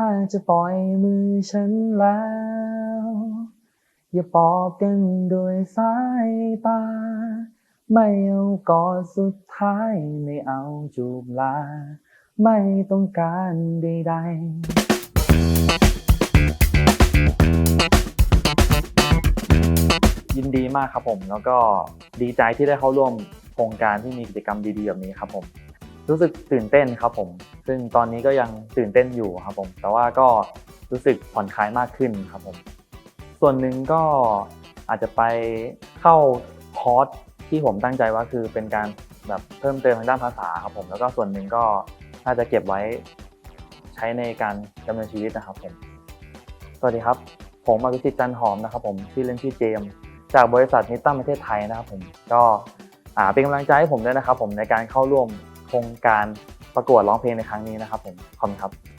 ถ้าจะปล่อยมือฉันแล้ว อย่าปอบกันโดยสายตา ไม่เอากอดสุดท้าย ไม่เอาจูบลา ไม่ต้องการใดๆ ยินดีมากครับผม แล้วก็ดีใจที่ได้เข้าร่วมโครงการที่มีกิจกรรมดีๆแบบนี้ครับผม รู้สึกตื่นเต้นครับผม ซึ่งตอนนี้ก็ยังตื่นเต้นอยู่ครับผม แต่ว่าก็รู้สึกผ่อนคลายมากขึ้นครับผม ส่วนหนึ่งก็อาจจะไปเข้าคอร์สที่ผมตั้งใจว่าคือเป็นการแบบเพิ่มเติมทางด้านภาษาครับผม แล้วก็ส่วนหนึ่งก็น่าจะเก็บไว้ใช้ในการดำเนินชีวิตนะครับผม สวัสดีครับ ผมอภิสิทธิ์จันทร์หอมนะครับผมชื่อเล่นชื่อเจม จากบริษัทนิตตัมประเทศไทยนะครับผม ก็เป็นกำลังใจให้ผมด้วยนะครับผมในการเข้าร่วม งการประกวดร้องเพลงในครั้งนี้นะครับผมขอบคุณครับ